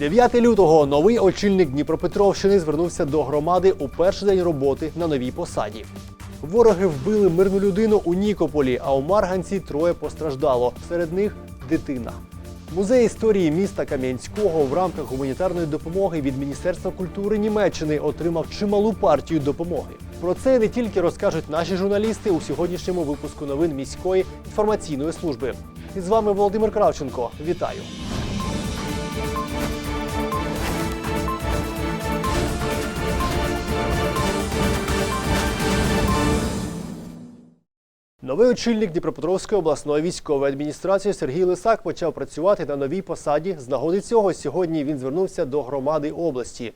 9 лютого новий очільник Дніпропетровщини звернувся до громади у перший день роботи на новій посаді. Вороги вбили мирну людину у Нікополі, а у Марганці троє постраждало. Серед них дитина. Музей історії міста Кам'янського в рамках гуманітарної допомоги від Міністерства культури Німеччини отримав чималу партію допомоги. Про це не тільки розкажуть наші журналісти у сьогоднішньому випуску новин міської інформаційної служби. І з вами Володимир Кравченко. Вітаю! Новий очільник Дніпропетровської обласної військової адміністрації Сергій Лисак почав працювати на новій посаді. З нагоди цього сьогодні він звернувся до громади області.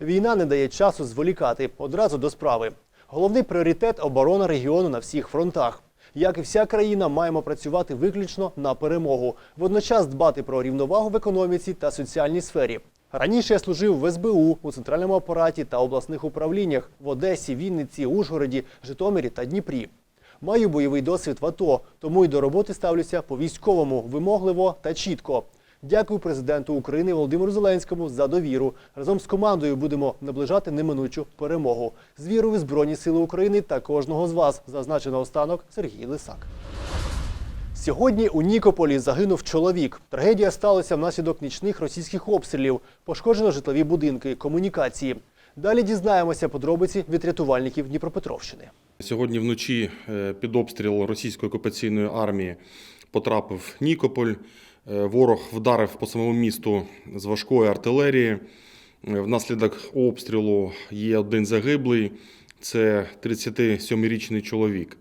Війна не дає часу зволікати одразу до справи. Головний пріоритет оборона регіону на всіх фронтах. Як і вся країна, маємо працювати виключно на перемогу, водночас дбати про рівновагу в економіці та соціальній сфері. Раніше я служив в СБУ у центральному апараті та обласних управліннях в Одесі, Вінниці, Ужгороді, Житомирі та Дніпрі. Маю бойовий досвід в АТО, тому й до роботи ставлюся по-військовому, вимогливо та чітко. Дякую президенту України Володимиру Зеленському за довіру. Разом з командою будемо наближати неминучу перемогу. З вірою в Збройні Сили України та кожного з вас, зазначено останок Сергій Лисак. Сьогодні у Нікополі загинув чоловік. Трагедія сталася внаслідок нічних російських обстрілів. Пошкоджено житлові будинки, комунікації. Далі дізнаємося подробиці від рятувальників Дніпропетровщини. Сьогодні вночі е, під обстріл російської окупаційної армії потрапив Нікополь. Е, Ворог вдарив по самому місту з важкої артилерії. Е, Внаслідок обстрілу є один загиблий. Це 37-річний чоловік.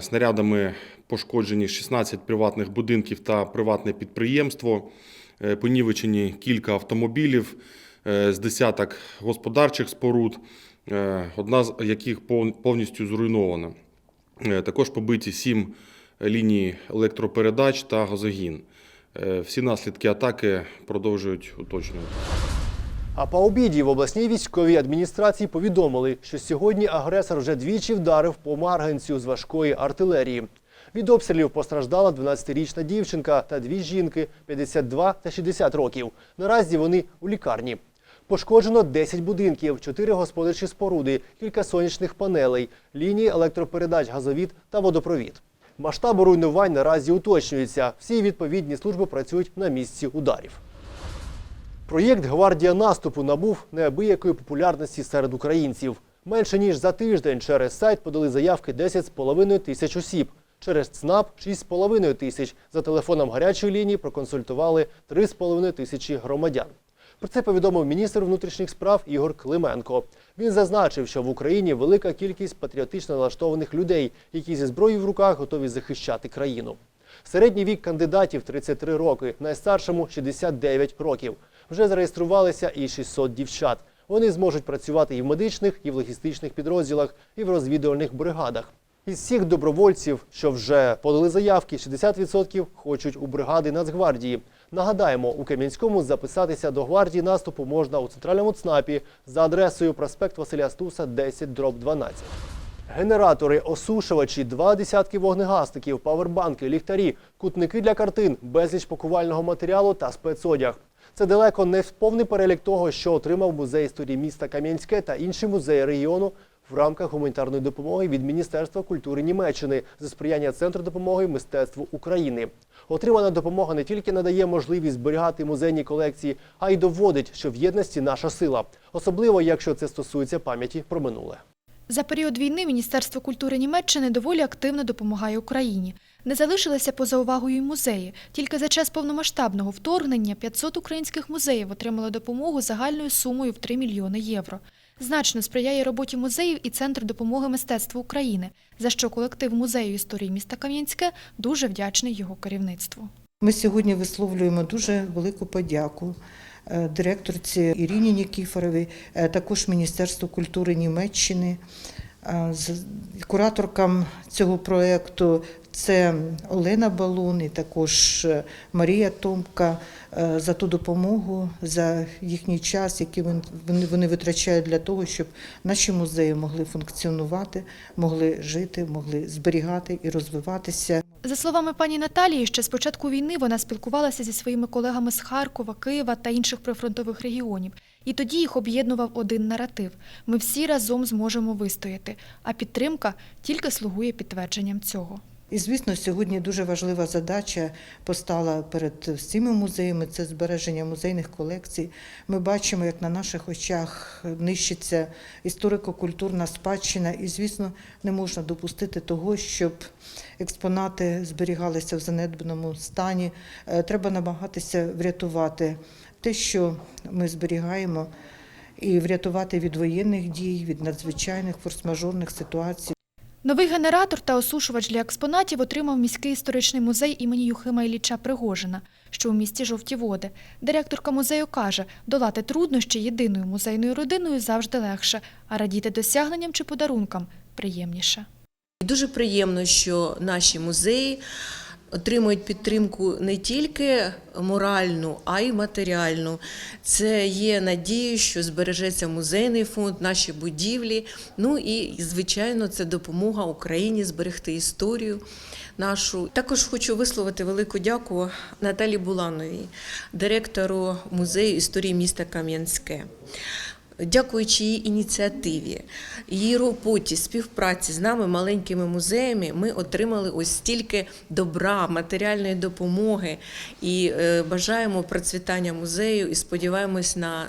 Снарядами пошкоджені 16 приватних будинків та приватне підприємство. Понівечені кілька автомобілів з десяток господарчих споруд, е, одна з яких пов- повністю зруйнована. Е, Також побиті сім ліній електропередач та газогін. Е, Всі наслідки атаки продовжують уточнювати. А по обіді в обласній військовій адміністрації повідомили, що сьогодні агресор вже двічі вдарив по Марганцю з важкої артилерії. Від обстрілів постраждала 12-річна дівчинка та дві жінки 52 та 60 років. Наразі вони у лікарні. Пошкоджено 10 будинків, 4 господарчі споруди, кілька сонячних панелей, лінії електропередач, газовід та водопровід. Масштаби руйнувань наразі уточнюються. Всі відповідні служби працюють на місці ударів. Проєкт Гвардія наступу набув неабиякої популярності серед українців. Менше ніж за тиждень через сайт подали заявки 10,5 тисяч осіб. Через ЦНАП 6,5 тисяч. За телефоном гарячої лінії проконсультували 3,5 тисячі громадян. Про це повідомив міністр внутрішніх справ Ігор Клименко. Він зазначив, що в Україні велика кількість патріотично налаштованих людей, які зі зброєю в руках готові захищати країну. Середній вік кандидатів 33 роки, найстаршому 69 років. Вже зареєструвалися і 600 дівчат. Вони зможуть працювати і в медичних, і в логістичних підрозділах, і в розвідувальних бригадах. Із всіх добровольців, що вже подали заявки, 60% хочуть у бригади Нацгвардії. Нагадаємо, у Кам'янському записатися до гвардії наступу можна у центральному ЦНАПі за адресою проспект Василя Стуса 10 дроб 12. Генератори, осушувачі, два десятки вогнегасників, павербанки, ліхтарі, кутники для картин, безліч пакувального матеріалу та спецодяг. Це далеко не повний перелік того, що отримав музей історії міста Кам'янське та інші музеї регіону в рамках гуманітарної допомоги від Міністерства культури Німеччини за сприяння Центру допомоги мистецтву України. Отримана допомога не тільки надає можливість зберігати музейні колекції, а й доводить, що в єдності наша сила, особливо якщо це стосується пам'яті про минуле. За період війни Міністерство культури Німеччини доволі активно допомагає Україні. Не залишилися поза увагою й музеї. Тільки за час повномасштабного вторгнення 500 українських музеїв отримали допомогу загальною сумою в 3 мільйони євро. Значно сприяє роботі музеїв і Центр допомоги мистецтву України, за що колектив музею історії міста Кам'янське дуже вдячний його керівництву. Ми сьогодні висловлюємо дуже велику подяку е, директорці Іріні Нікіфоровій, е, також Міністерству культури Німеччини, кураторкам цього проєкту. Це Олена Балун і також е, Марія Томка е, за ту допомогу, за їхній час, який вони витрачають для того, щоб наші музеї могли функціонувати, могли жити, могли зберігати і розвиватися. За словами пані Наталії, ще з початку війни вона спілкувалася зі своїми колегами з Харкова, Києва та інших прифронтових регіонів. І тоді їх об'єднував один наратив: ми всі разом зможемо вистояти, а підтримка тільки слугує підтвердженням цього. І, звісно, сьогодні дуже важлива задача постала перед всіма музеями це збереження музейних колекцій. Ми бачимо, як на наших очах нищиться історико-культурна спадщина, і, звісно, не можна допустити того, щоб експонати зберігалися в занедбаному стані. Е, Треба намагатися врятувати те, що ми зберігаємо, і врятувати від воєнних дій, від надзвичайних форс-мажорних ситуацій. Новий генератор та осушувач для експонатів отримав міський історичний музей імені Юхима Ілліча Пригожина, що у місті Жовті Води. Директорка музею каже, долати труднощі єдиною музейною родиною завжди легше, а радіти досягненням чи подарункам приємніше. Дуже приємно, що наші музеї отримують підтримку не тільки моральну, а й матеріальну. Це є надією, що збережеться музейний фонд, наші будівлі. Ну і, звичайно, це допомога Україні зберегти історію нашу. Також хочу висловити велику дяку Наталі Булановій, директору музею історії міста Кам'янське. Дякуючи її ініціативі, її роботі, співпраці з нами, маленькими музеями, ми отримали ось стільки добра, матеріальної допомоги. І е, бажаємо процвітання музею і сподіваємось на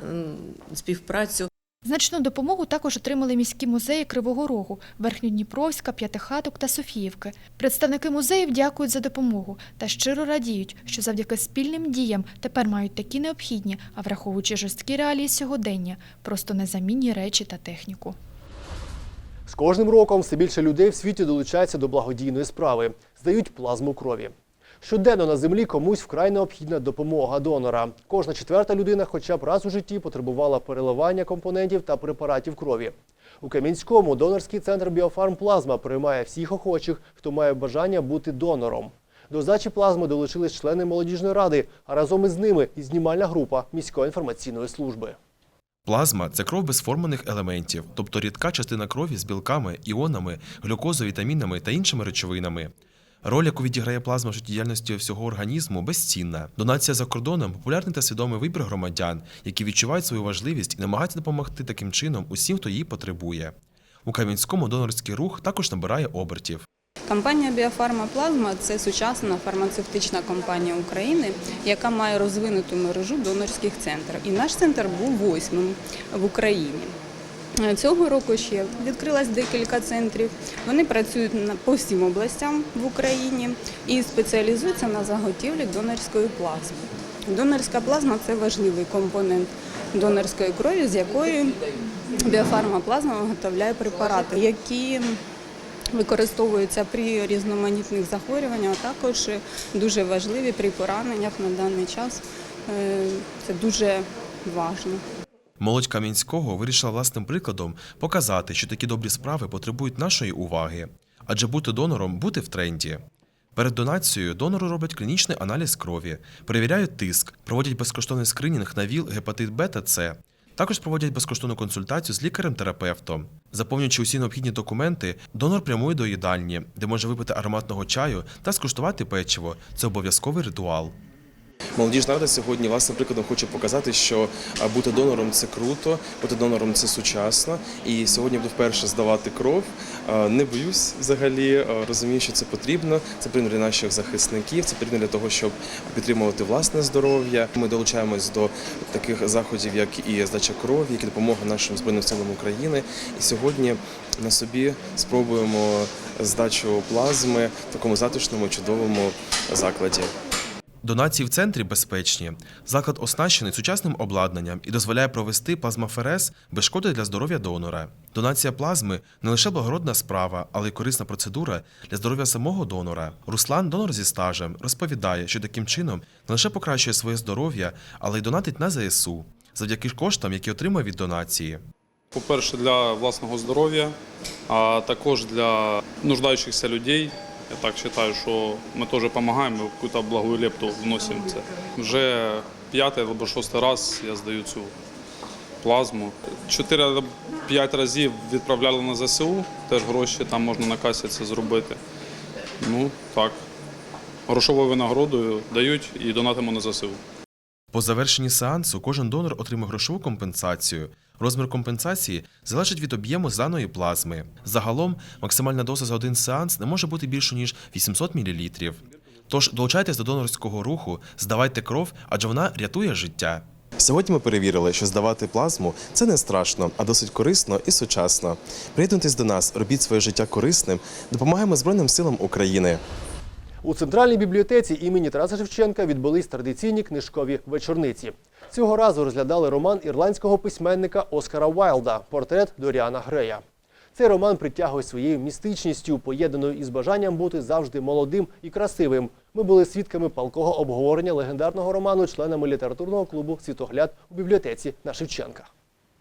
співпрацю Значну допомогу також отримали міські музеї Кривого Рогу, Верхньодніпровська, П'ятихаток та Софіївки. Представники музеїв дякують за допомогу та щиро радіють, що завдяки спільним діям тепер мають такі необхідні, а враховуючи жорсткі реалії сьогодення, просто незамінні речі та техніку. З кожним роком все більше людей в світі долучається до благодійної справи, здають плазму крові. Щоденно на землі комусь вкрай необхідна допомога донора. Кожна четверта людина хоча б раз у житті потребувала переливання компонентів та препаратів крові. У Кам'янському донорський центр Біофарм Плазма приймає всіх охочих, хто має бажання бути донором. До здачі плазми долучились члени молодіжної ради, а разом із ними і знімальна група міської інформаційної служби. Плазма це кров без формених елементів, тобто рідка частина крові з білками, іонами, глюкозою, вітамінами та іншими речовинами. Роль, яку відіграє плазма в життєдіяльності всього організму, безцінна. Донація за кордоном популярний та свідомий вибір громадян, які відчувають свою важливість і намагаються допомогти таким чином усім, хто її потребує. У Кам'янському донорський рух також набирає обертів. Компанія Біофарма Плазма це сучасна фармацевтична компанія України, яка має розвинуту мережу донорських центрів. І наш центр був восьмим в Україні. Цього року ще відкрилось декілька центрів. Вони працюють по всім областям в Україні і спеціалізуються на заготівлі донорської плазми. Донорська плазма це важливий компонент донорської крові, з якої біофарма плазма виготовляє препарати, які використовуються при різноманітних захворюваннях, а також дуже важливі при пораненнях на даний час. Е, Це дуже важливо. Молодь Кам'янського вирішила власним прикладом показати, що такі добрі справи потребують нашої уваги, адже бути донором бути в тренді. Перед донацією донору роблять клінічний аналіз крові, перевіряють тиск, проводять безкоштовний скринінг на ВІЛ, гепатит Б та С. Також проводять безкоштовну консультацію з лікарем-терапевтом. Заповнюючи усі необхідні документи, донор прямує до їдальні, де може випити ароматного чаю та скуштувати печиво. Це обов'язковий ритуал. Молодіжна рада сьогодні власним прикладом хоче показати, що бути донором це круто, бути донором це сучасно. І сьогодні буду вперше здавати кров. Не боюсь взагалі, розумію, що це потрібно. Це потрібно для наших захисників, це потрібно для того, щоб підтримувати власне здоров'я. Ми долучаємось до таких заходів, як і здача крові, як і допомога нашим збройним силам України. І сьогодні на собі спробуємо здачу плазми в такому затишному, чудовому закладі. Донації в центрі безпечні. Заклад оснащений сучасним обладнанням і дозволяє провести плазмаферез без шкоди для здоров'я донора. Донація плазми не лише благородна справа, але й корисна процедура для здоров'я самого донора. Руслан, донор зі стажем, розповідає, що таким чином не лише покращує своє здоров'я, але й донатить на ЗСУ завдяки коштам, які отримує від донації. По-перше, для власного здоров'я, а також для нуждаючихся людей. Я так вважаю, що ми теж допомагаємо, якусь благую лепту вносимо це. Вже п'ятий або шостий раз я здаю цю плазму. Чотири-п'ять разів відправляли на ЗСУ, теж гроші, там можна на касі це зробити. Ну так, грошовою винагородою дають і донатимо на ЗСУ. По завершенні сеансу кожен донор отримає грошову компенсацію. Розмір компенсації залежить від об'єму зданої плазми. Загалом максимальна доза за один сеанс не може бути більше ніж 800 мл. Тож долучайтесь до донорського руху, здавайте кров, адже вона рятує життя. Сьогодні ми перевірили, що здавати плазму це не страшно, а досить корисно і сучасно. Приєднуйтесь до нас, робіть своє життя корисним, допомагаємо Збройним силам України. У центральній бібліотеці імені Тараса Шевченка відбулись традиційні книжкові вечорниці. Цього разу розглядали роман ірландського письменника Оскара Вайлда Портрет Доріана Грея. Цей роман притягує своєю містичністю, поєднаною із бажанням бути завжди молодим і красивим. Ми були свідками палкого обговорення легендарного роману членами літературного клубу Світогляд у бібліотеці на Шевченка.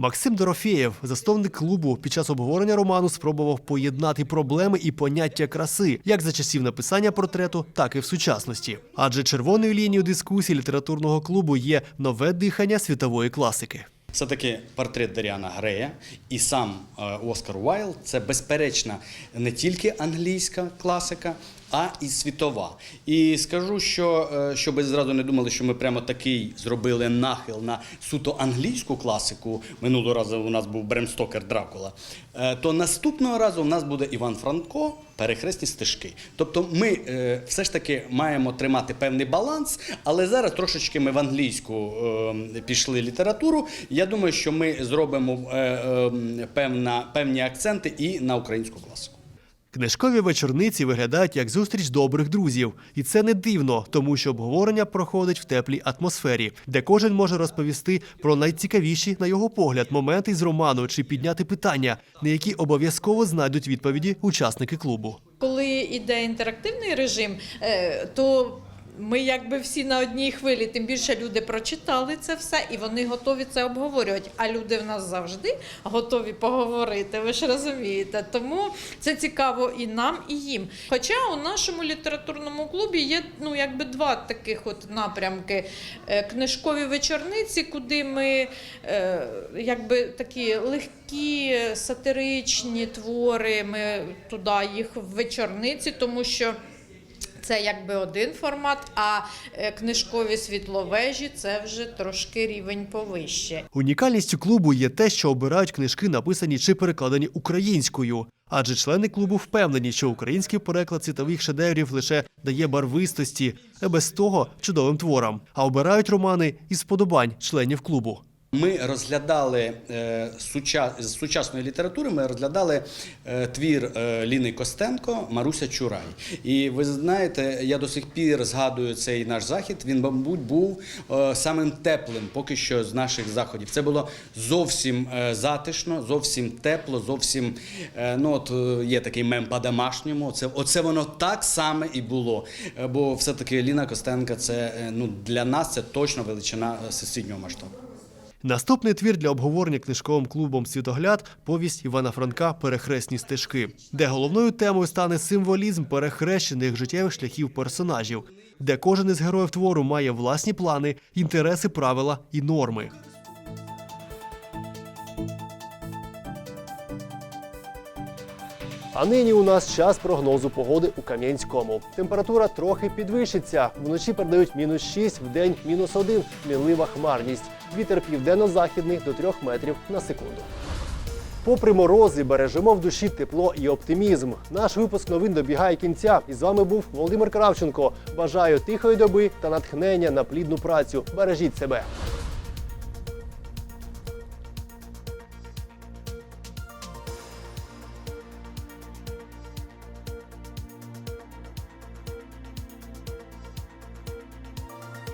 Максим Дорофєєв, засновник клубу, під час обговорення роману спробував поєднати проблеми і поняття краси як за часів написання портрету, так і в сучасності. Адже червоною лінією дискусії літературного клубу є нове дихання світової класики. Все-таки портрет Даріана Грея і сам е, Оскар Уайлд це безперечно не тільки англійська класика, а і світова. І скажу, що е, щоб зразу не думали, що ми прямо такий зробили нахил на суто англійську класику. Минулого разу у нас був Брем Стокер Дракула. е, То наступного разу у нас буде Іван Франко. Перехресні стежки. Тобто ми е, все ж таки маємо тримати певний баланс, але зараз трошечки ми в англійську пішли літературу. Я думаю, що ми зробимо певна, певні акценти і на українську класику. Книжкові вечорниці виглядають як зустріч добрих друзів, і це не дивно, тому що обговорення проходить в теплій атмосфері, де кожен може розповісти про найцікавіші, на його погляд, моменти з роману чи підняти питання, на які обов'язково знайдуть відповіді учасники клубу. Коли йде інтерактивний режим, е, то ми якби всі на одній хвилі, тим більше люди прочитали це все і вони готові це обговорювати. А люди в нас завжди готові поговорити. Ви ж розумієте. Тому це цікаво і нам, і їм. Хоча у нашому літературному клубі є ну якби два таких от напрямки: Е, книжкові вечорниці, куди ми е, якби такі легкі сатиричні твори. Ми туди їх в вечорниці, тому що. Це якби один формат, а е, книжкові світловежі це вже трошки рівень повище. Унікальністю клубу є те, що обирають книжки, написані чи перекладені українською. Адже члени клубу впевнені, що український переклад світових шедеврів лише дає барвистості, а без того чудовим творам. А обирають романи із вподобань членів клубу. Ми розглядали е, з сучасної літератури. Ми розглядали е, твір е, Ліни Костенко Маруся Чурай. І ви знаєте, я до сих пір згадую цей наш захід. Він, мабуть, був самим теплим поки що з наших заходів. Це було зовсім затишно, зовсім тепло, зовсім ну от є такий мем по-домашньому. Це оце воно так саме і було. Бо все-таки Ліна Костенко це ну для нас це точно величина всесвітнього масштабу. Наступний твір для обговорення книжковим клубом Світогляд повість Івана Франка Перехресні стежки, де головною темою стане символізм перехрещених життєвих шляхів персонажів, де кожен із героїв твору має власні плани, інтереси, правила і норми. А нині у нас час прогнозу погоди у Кам'янському. Температура трохи підвищиться. Вночі передають мінус 6, в день мінус 1, мінлива хмарність. Вітер південно-західний до 3 метрів на секунду. Попри морози, бережемо в душі тепло і оптимізм. Наш випуск новин добігає кінця. І з вами був Володимир Кравченко. Бажаю тихої доби та натхнення на плідну працю. Бережіть себе.